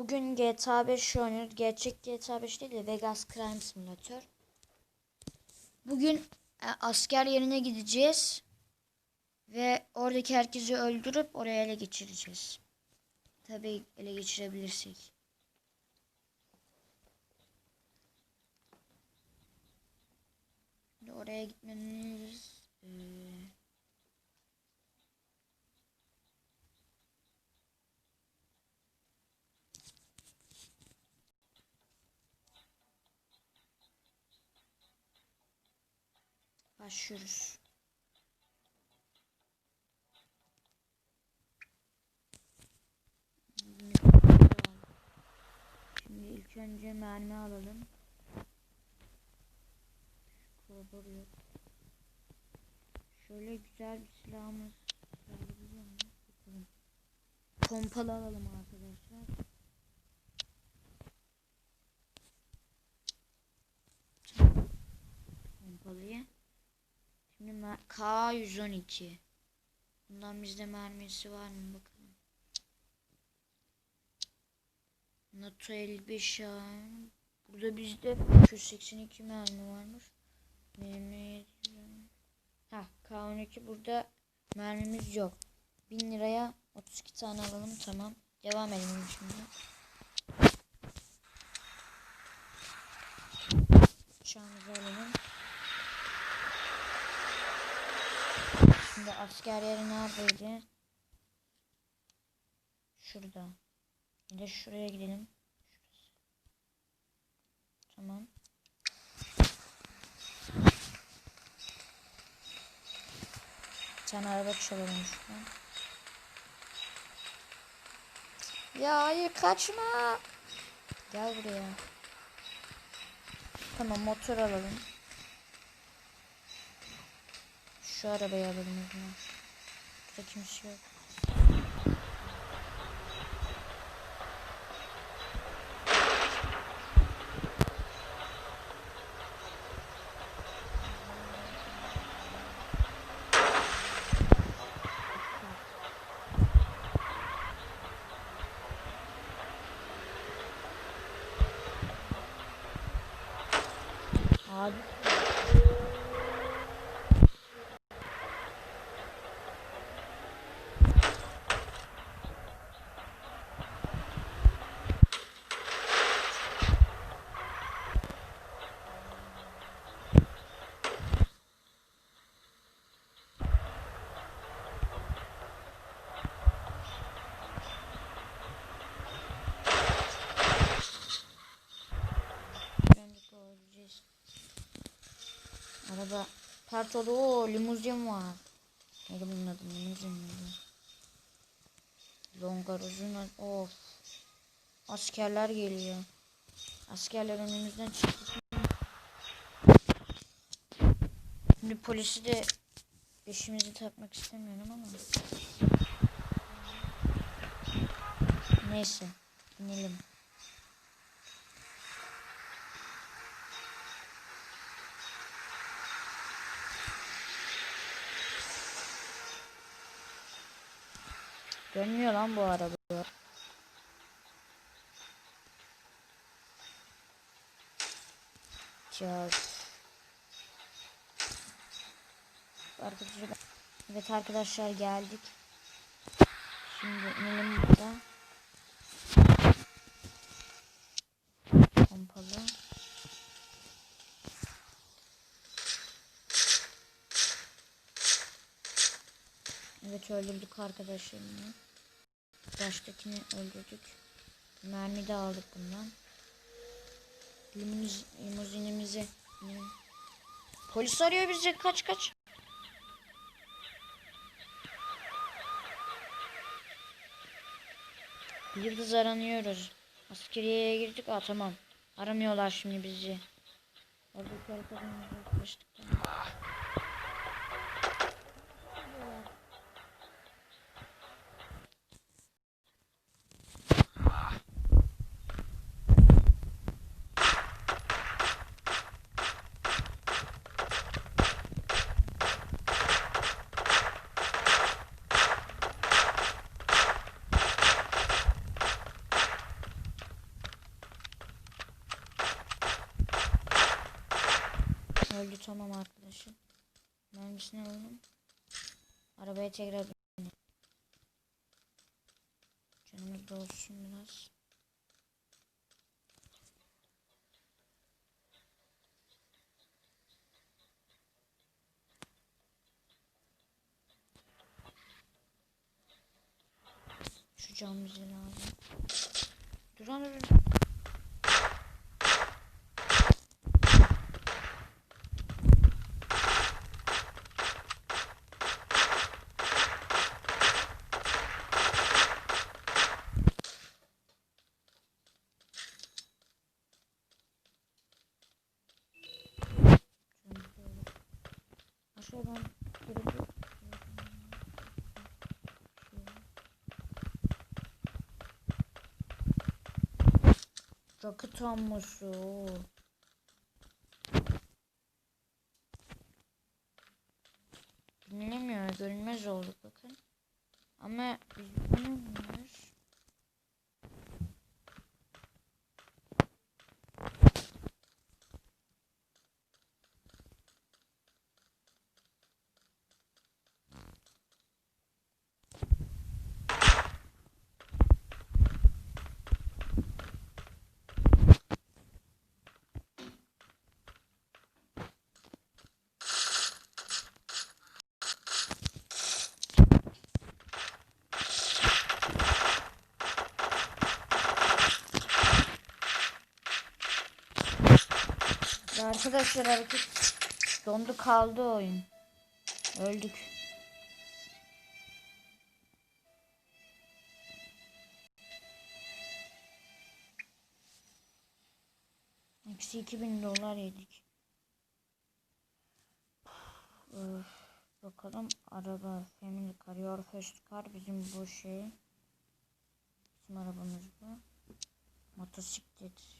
Bugün GTA 5 oynuyoruz. Gerçek GTA 5 değil de Vegas Crime Simulator. Bugün e, asker yerine gideceğiz. Ve oradaki herkesi öldürüp oraya ele geçireceğiz. Tabii ele geçirebilirsek. Oraya gitmemiz... e, başlıyoruz. Şimdi ilk önce mermi alalım. Kobur yok. Şöyle güzel bir silahımız? Bakalım. Pompalı alalım arkadaşlar. Pompalıyı. Şimdi mer- K112. Bundan bizde mermisi var mı bakalım. NATO 55 ya. Burada bizde 282 mermi varmış. Mermi Ha K12 burada mermimiz yok. 1000 liraya 32 tane alalım tamam. Devam edelim şimdi. Uçağımızı alalım. Şimdi asker yeri neredeydi? Şurada. Bir de şuraya gidelim. Şurası. Tamam. Bir tane araba çalalım şuradan. Ya hayır kaçma. Gel buraya. Tamam motor alalım. Şu arabayı alalım o zaman. Burada kimse yok. Abi Araba parçalı o limuzin var. Neydi bunun adı limuzin miydi? Longar uzun of. Askerler geliyor. Askerler önümüzden çıktı. Şimdi polisi de peşimizi takmak istemiyorum ama. Neyse. Binelim. Dönmüyor lan bu araba. Ya. Arkadaşlar, evet arkadaşlar geldik. Şimdi inelim burada. Pompalı. Evet öldürdük arkadaşlarını. Baştakini öldürdük. Mermi de aldık bundan. Limuz, limuzinimizi. Lim- Polis arıyor bizi. Kaç kaç. Yıldız aranıyoruz. Askeriyeye girdik. Aa tamam. Aramıyorlar şimdi bizi. Oradaki arkadan uzaklaştık. Mermisini alalım. Arabaya tekrar binelim. Canımız da olsun biraz. Şu cam bize lazım. Dur lan dur. dur. Şunu şöyle. Aşağıdan girebilir. Şöyle. Rakı oo. Dinlemiyor. Görünmez olduk bakın. Ama biz. Ya Arkadaşlar hareket dondu kaldı oyun. Öldük. Eksi 2000 dolar yedik. Öf, bakalım araba Family Car Your First Car bizim bu şey. Bizim arabamız bu. Motosiklet.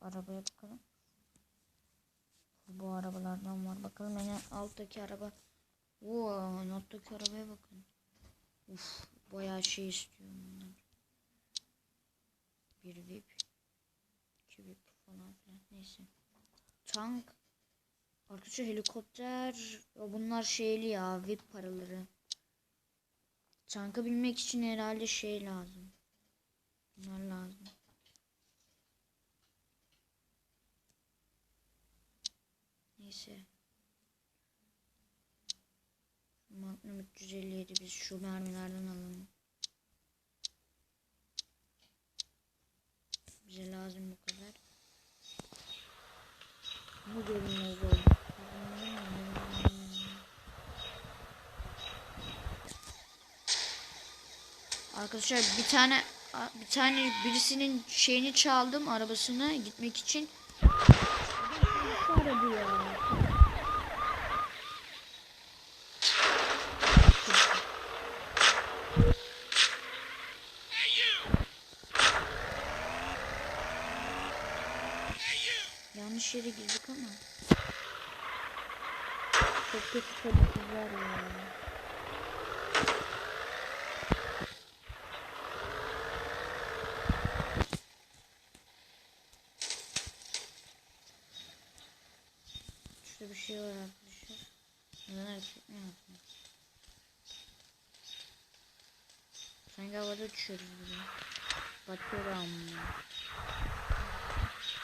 Arabaya bakalım. Bu arabalardan var. Bakalım en alttaki araba. Oo, alttaki arabaya bakın. Uf, bayağı şey istiyorum bunlar. Bir VIP. iki VIP falan filan. Neyse. Tank. Arkadaşlar helikopter. Ya bunlar şeyli ya. VIP paraları. Tankı bilmek için herhalde şey lazım. Bunlar lazım. Neyse. Magnum 357 biz şu mermilerden alalım. Bize lazım bu kadar. Bu görünmez oldu. Arkadaşlar bir tane bir tane birisinin şeyini çaldım arabasını gitmek için. Aradı ya. Yanlış yere girdik ama. Çok kötü polisler ya. Şurada bir şey var arkadaşlar. Neden hareket etmiyor musun? Sanki havada uçuyoruz gibi. Batıyor amma. Evet, tamam. Evet, tamam.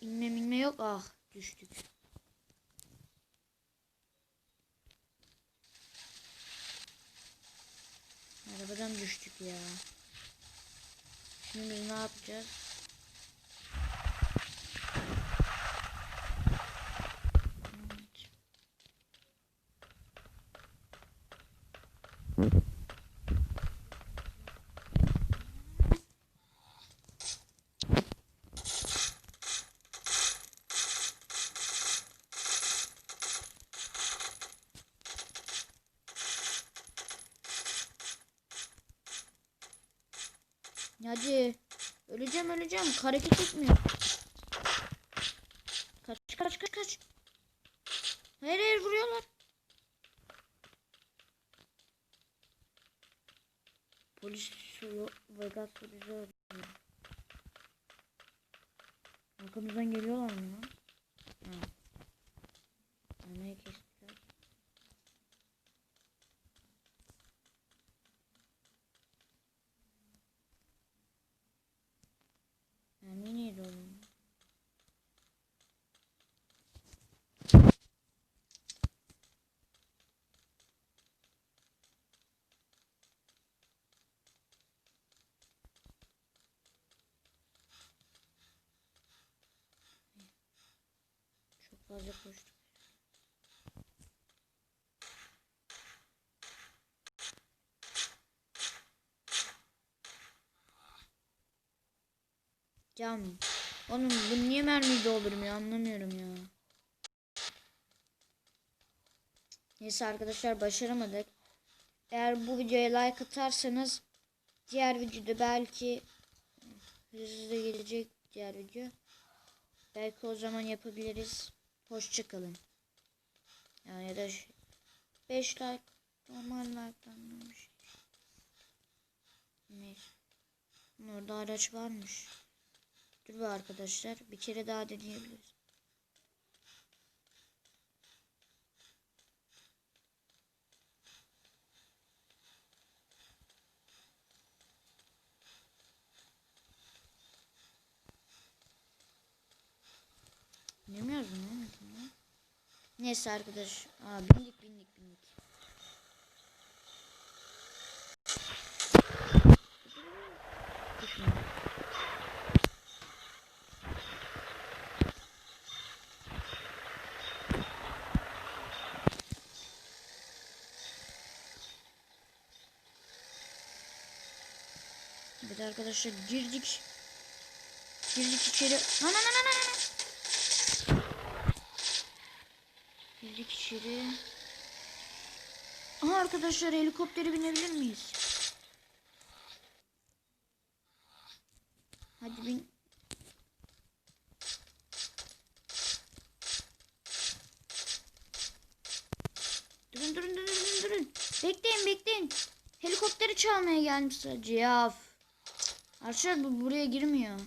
İnme minme yok. Ah düştük. Arabadan düştük ya. Şimdi ne yapacağız? Evet. Hadi. Öleceğim. Hareket etmiyor. Kaç kaç kaç kaç. Hayır hayır vuruyorlar. Polis suyu Vegas bizi arıyor. Arkamızdan geliyorlar mı lan? Ha. Anayı kestiler. Mermi neydi oğlum? Çok fazla koştuk. Can. Oğlum bu niye mermiyi doldurmuyor anlamıyorum ya. Neyse arkadaşlar başaramadık. Eğer bu videoya like atarsanız diğer videoda belki hızlı gelecek diğer video. Belki o zaman yapabiliriz. Hoşçakalın. Yani ya da 5 like normal like'dan bir şey. Neyse. Orada araç varmış. Dur be arkadaşlar. Bir kere daha deneyebiliriz. Neyse arkadaş. Aa bindik bindik bindik. Evet arkadaşlar girdik. Girdik içeri. Lan lan lan lan lan, lan. Girdik içeri. Aha arkadaşlar helikoptere binebilir miyiz? Hadi bin. Durun durun durun durun durun. Bekleyin bekleyin. Helikopteri çalmaya gelmiş sadece ya. Arkadaşlar bu buraya girmiyor.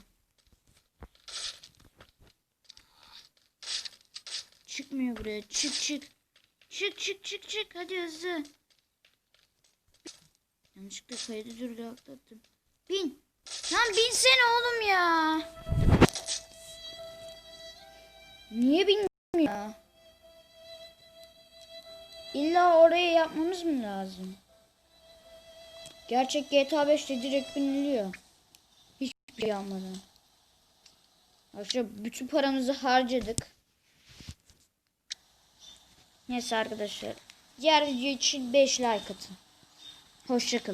Çıkmıyor buraya. Çık çık. Çık çık çık çık. Hadi hızlı. Yanlışlıkla kaydı durdu atlattım. Bin. Lan binsene oğlum ya. Niye binmiyor? İlla oraya yapmamız mı lazım? Gerçek GTA 5'te direkt biniliyor. Hiçbir şey almadan. Arkadaşlar bütün paramızı harcadık. Neyse arkadaşlar. Diğer video için 5 like atın. Hoşçakalın.